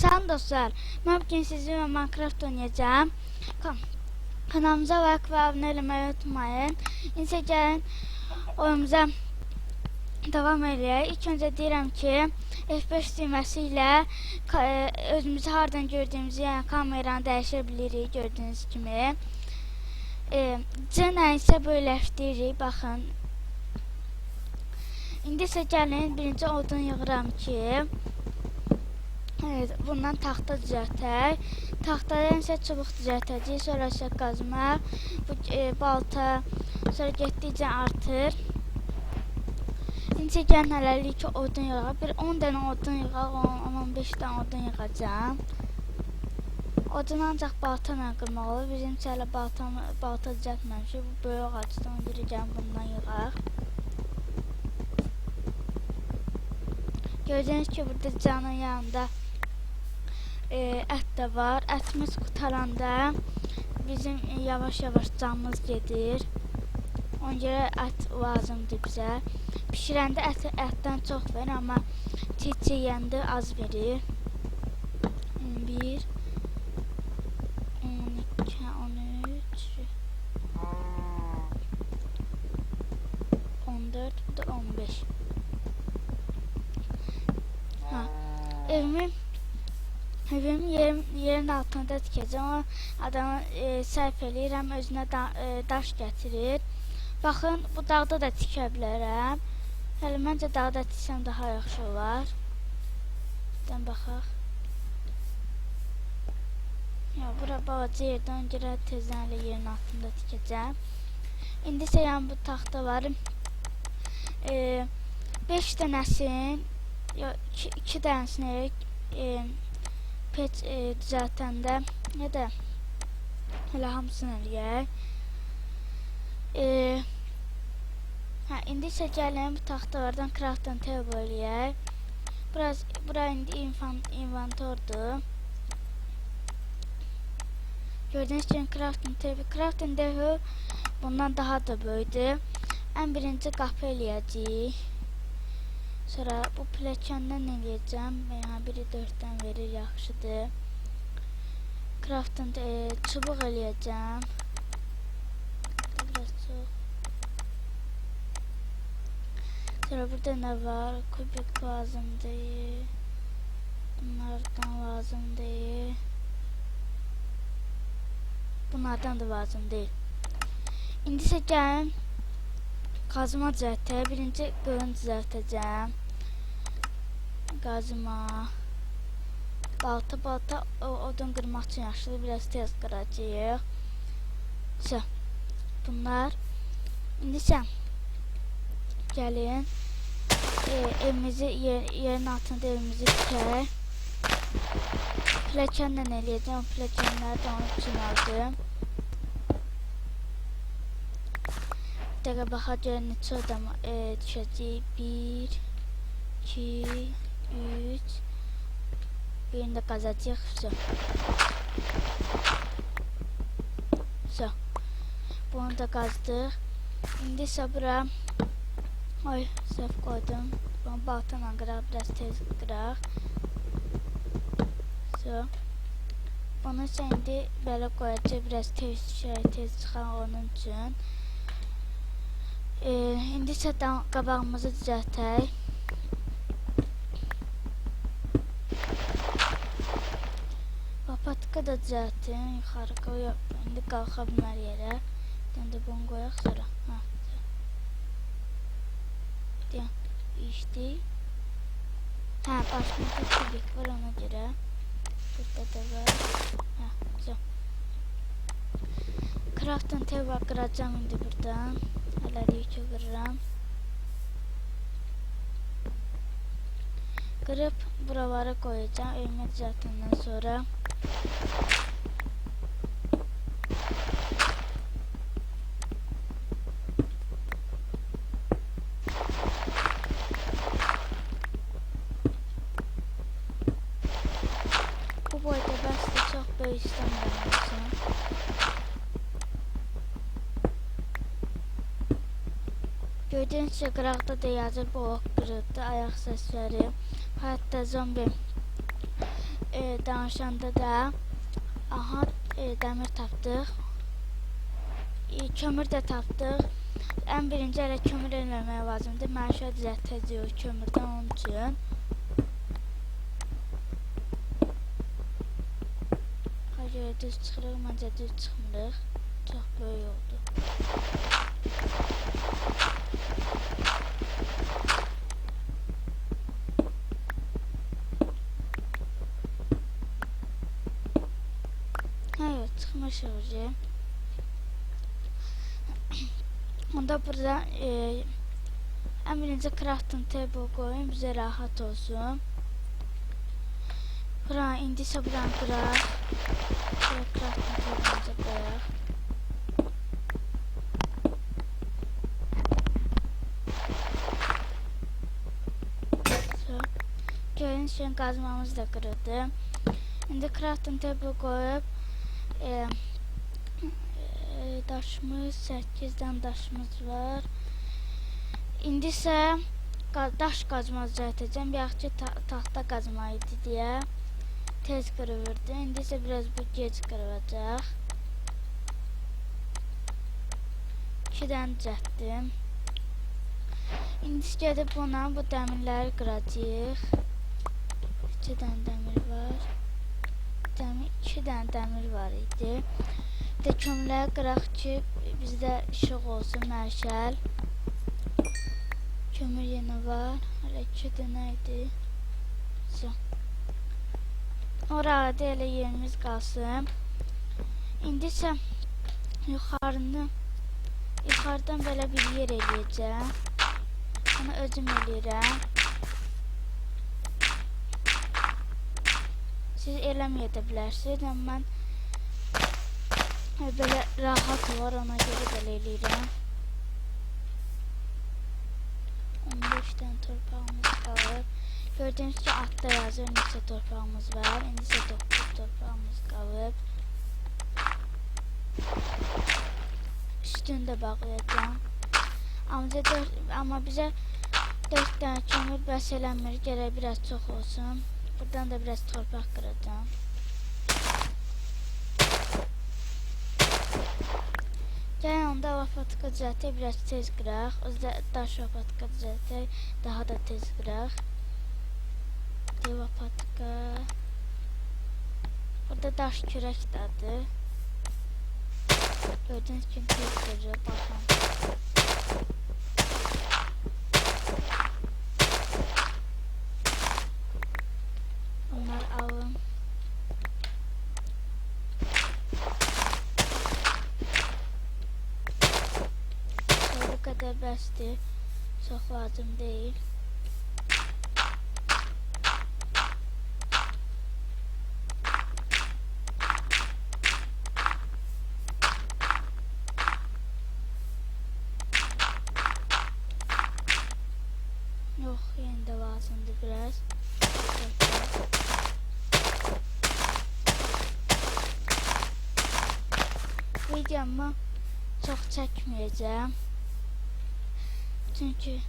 Salam dostlar, mən bugün sizinlə Minecraft oynayacağım. Kan kanalımıza like və abunə eləməyi unutmayın. İnsə gəlin oyunumuza davam edək. İlk öncə deyirəm ki, F5 düyməsi ilə özümüzü hardan gördüyümüzü, yəni kameranı dəyişə bilirik gördüyünüz kimi. E, Cənə isə böyləşdiririk, baxın. İndi isə gəlin birinci odun yığıram ki, Evet, bundan taxta düzəltək. Taxtadan isə çubuq düzəltəcəyik, sonra isə qazma, bu e, balta, sonra getdikcə artır. İndi gəlin hələlik odun yığaq. Bir 10 dənə odun yığaq, 10-15 dənə odun yığacağam. Odun ancaq balta ilə olur. Bizim hələ balta, balta düzəltməmişik. Bu böyük ağacdan biri gəlin bundan yığaq. Gördüğünüz ki burada canın yanında e, ət də var. Ətimiz qutaranda bizim e, yavaş-yavaş canımız gedir. Ona görə ət lazımdır bizə. Bişirəndə ət, ətdən çox verir, amma çiğ yeyəndə az verir. 11 12 13 14 bu da 15 Ha. Evimin evimin yerim, yerin altında tikəcəm. O adamı e, sərf eləyirəm, özünə da, e, daş gətirir. Baxın, bu dağda da tikə bilərəm. Məncə dağda tiksəm daha yaxşı olar. Dən baxaq. Ya bura balaca yerdən görə tezdən yerin altında tikəcəm. İndi isə yəni bu taxta var. 5 dənəsin ya 2 dənəsini e, pet e, düzəltəndə ya da elə hamısını eləyək. E, hə, indi isə gəlin bu taxtalardan craftdan tab eləyək. Biraz bura indi inventordur. Gördüğünüz gibi crafting tabi crafting devi bundan daha da böyüdü. En birinci qapı eləyəcəyik. Sonra bu pilləkəndən eləyəcəm. Yəni biri 4-dən verir, yaxşıdır. Craftın e, çubuq eləyəcəm. Biraz çox. Sonra burada nə var? Kubik lazım deyil. Bunlardan lazım deyil. Bunlardan da lazım deyil. İndi isə gəlin qazma düzəltək. Birinci qılın düzəltəcəm. Qazma. Balta, balta odun qırmaq üçün yaxşıdır. Biraz tez qıracağıq. Sə. Bunlar. İndi isə gəlin. E, evimizi yer, yerin altında evimizi tikək. Pilləkənlə eləyəcəm. Pilləkənləri də onun üçün aldım. Dəqiqə görək neçə adam e, düşəcək. 1 2 3 Birini də qazacağıq. Vəsə. Vəsə. Bunu da qazdıq. İndi isə bura Ay, səhv qoydum. Bunu baltana qıraq, biraz tez qıraq. So. Bunu indi belə qoyacaq, biraz tez şey, tez çıxan onun üçün. Ee, isə da- qabağımızı düzəltək. Papatka da düzəltdim. Yuxarı qoyub, indi qalxa bilmər yerə. Bir də bunu qoyaq sonra. Ha. Deyən, içdi. Hə, başımda kubik var ona görə. Burada da var. Hə, güzel. Craft'ın teva qıracağım indi buradan. Hələlik qırıram. Qırıb buraları qoyacağım evimə düzəltəndən sonra. Bu boyda bəsdir, çox böyük istəmirəm olsun. Gördüğünüz gibi qıraqda da yazır boğaq qırıldı, ayaq səsləri. Hətta zombi e, danışanda da aha e, demir tapdıq. E, kömür də tapdıq. Ən birinci elə kömür eləmək lazımdır. Məişət düzəltəcəyik kömürdən onun üçün. Görə düz çıxırıq, məncə düz çıxmırıq. Çox böyük oldu. Hocam. Onda burada e, birinci crafting table qoyun bizə rahat olsun. Bura indi isə buranı qıraq. Bura crafting table'ımızı qoyaq. So, Gördüyünüz kimi qazmamız da qırıldı. İndi crafting table qoyub e, e, daşımız 8-dən daşımız var. İndi isə daş qazma düzəltəcəm. Bayaq ki ta taxta qazma idi deyə tez qırılırdı. İndi isə biraz bu gec qırılacaq. 2-dən düzəltdim. İndi isə gedib buna bu dəmirləri qıracağıq. 2 dənə dəmir var. Dəmir, 2 dənə dəmir var idi. Bir də kömürləri qıraq ki bizdə işıq olsun, məşəl. Kömür yenə var. Hələ 2 dənə idi. Orada elə yerimiz qalsın. İndi isə yuxarını yuxarıdan belə bir yer eləyəcəm. Onu özüm eləyirəm. Siz eləməyə də bilərsiniz, amma mən belə rahat var, ona görə belə eləyirəm. 15 dənə torpağımız qalıb. Gördüyünüz ki, altda yazır neçə torpağımız var. İndi isə 9 torpağımız qalıb. Üstünü də bağlayacağam. Amma dörd, amma bizə 4 dənə kömür bəs eləmir. Gərək biraz çox olsun. Buradan da biraz torpaq qıracağım. Gəlin onda vapatka düzəltək, biraz tez qıraq. Özdə daş vapatka düzəltək, daha da tez qıraq. Vapatka. Burada daş kürək dadı. Gördüyünüz kimi tez baxın. Bunlar alın. Bu qədər bəsdir. Çox lazım deyil. Yox, yenə də lazımdır biraz. Videomu çox çəkməyəcəm. Çünki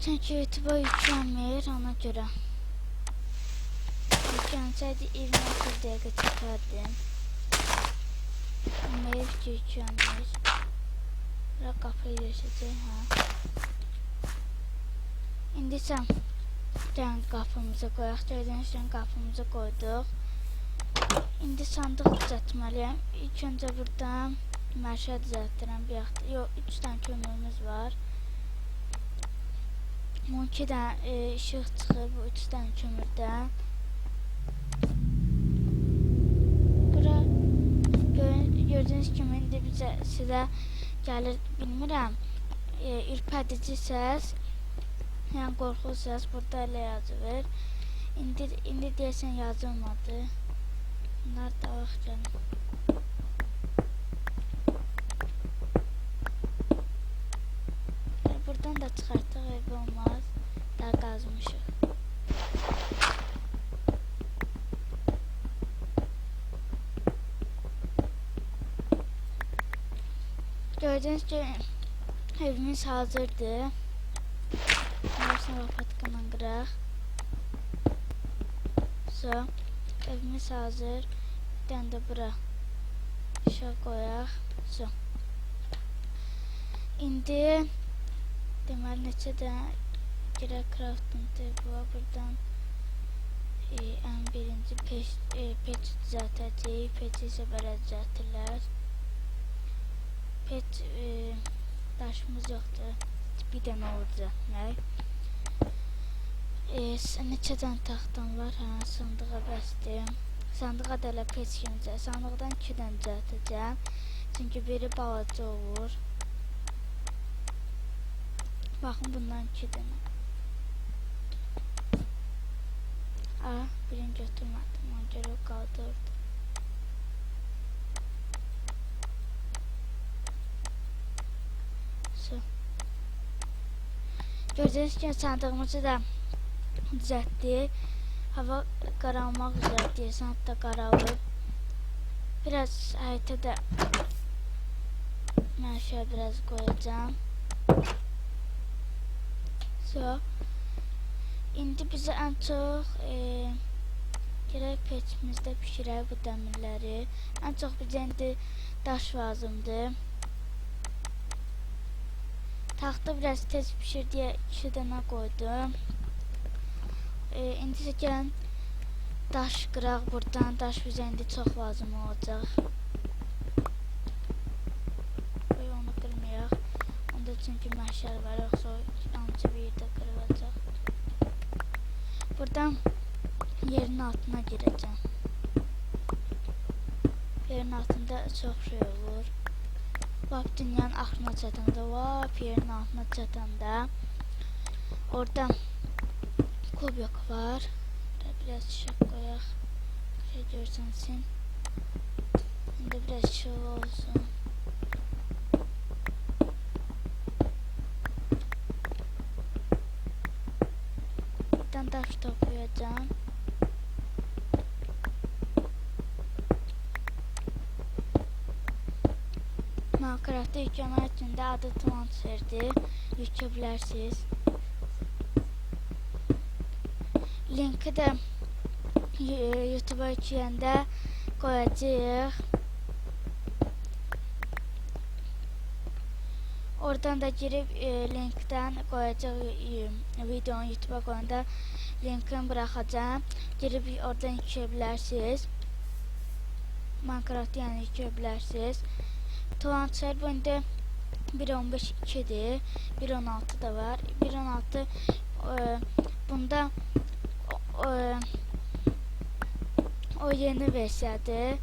çünki YouTube yüklənmir ona görə. Yüklensəydi 26 dəqiqə çəkərdim. Amma ev ki yüklənmir. Bura qapıyı yaşayacaq, hə. İndi isə gəlin qapımızı qoyaq. Kimi qapımızı qoyduq. İndi sandıq düzəltməliyəm. İlk öncə buradan məşə düzəltdirəm. Bir yaxda, yox, 3 dənə kömürümüz var. Bu 2 dənə e, işıq çıxır bu 3 dənə kömürdən. Bura gör- gördüyünüz kimi indi bizə sizə gəlir bilmirəm. E, ürpədici səs. Yəni qorxulu səs burada elə yazılır. İndi indi deyəsən yazılmadı. Bunlar da baxacağım. E, Buradan da çıxartıq ev olmaz. Daha qazmışıq. Gördüğünüz gibi evimiz hazırdı. Varsa patkanan qıraq. So, evimiz hazır. Bir tane de bura. Şöyle koyaq. So. İndi deməli neçə dənə girək crafting table. Buradan e, ən birinci peç, e, peç düzəltəcəyik. Peçi isə belə düzəltirlər. Peç daşımız yoxdur. Bir dənə o düzəltmək. E, neçə dənə taxtam var? Hə, sandığa bəsdir. Sandığa da elə peç kimi düzəlt. Sandıqdan iki dənə düzəltəcəm. Çünki biri balaca olur. Baxın bundan iki dənə. Aa, birini götürmədim. Ona görə o qaldı orada. So. Gördüyünüz kimi sandığımızı da düzəltdik. Hava qaralmaq üzrədir. Saat da qaralıb. Biraz həyətə də şöyle biraz qoyacağam. So. İndi bizə ən çox e, gərək peçimizdə pişirək bu dəmirləri. Ən çox bizə indi daş lazımdır. Taxta biraz tez pişir deyə iki dənə qoydum. E, indi isə gəlin daş qıraq buradan. Daş bizə indi çox lazım olacaq. Qoy onu qırmayaq. Onda çünki məhşər var, yoxsa ancaq bir yerdə qırılacaq. Buradan yerin altına girəcəm. Yerin altında çox şey olur. Lap dünyanın axırına çatanda, lap yerin altına çatanda orada kubyok var. Burada biraz işıq qoyaq. Şey görsənsin. İndi biraz işıq olsun. Buradan daş toplayacağım. Minecraft'ta yüklemek için de adı transferdi. Yükleyebilirsiniz. Linki de YouTube'a yükleyende koyacağız. Oradan da girip e, linkten koyacağım e, videonun YouTube'a koyanda linkini bırakacağım. Girip oradan yükleyebilirsiniz. Minecraft yani yükleyebilirsiniz. Transfer bende 1.15 2'dir. 1.16 da var. 1.16 e, bunda o, e, o yeni versiyadır.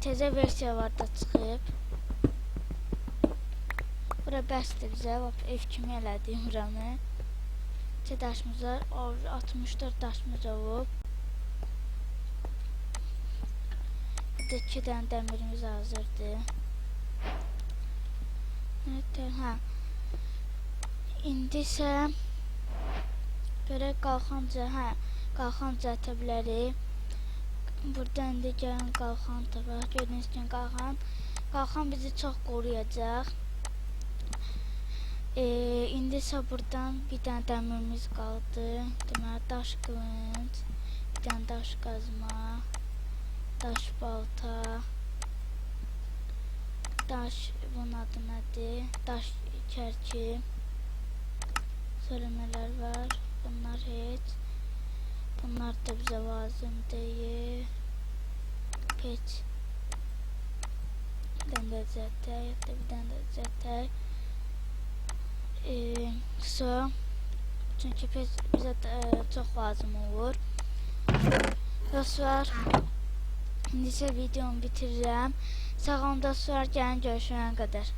Təzə versiya var da çıxıb. Bura bəsdir bizə. Bax, ev kimi elədik buranı. Neçə daşımız var? O, 64 daşımız olub. Burada iki dənə dəmirimiz hazırdır. Evet, hə. İndi isə görək qalxanca, hə, qalxanca ata bilərik. Burada indi gəlin qalxan tapaq. Gördüyünüz kimi qalxan. Qalxan bizi çox qoruyacaq. Ee, indi isə buradan bir dənə dəmirimiz qaldı. Deməli daş qılınc, bir dənə daş qazma, daş balta, daş bunun adı nədir? Daş kərki. Sonra nələr var? Bunlar heç. Bunlar da bizə lazım deyil. Peç. Bir dənə də zətək, bir dənə də zətək. Ee, so, çünki peç bizə e, çox lazım olur. Dostlar, indi isə videomu bitirirəm. Sağ olun dostlar, gəlin görüşənə qədər.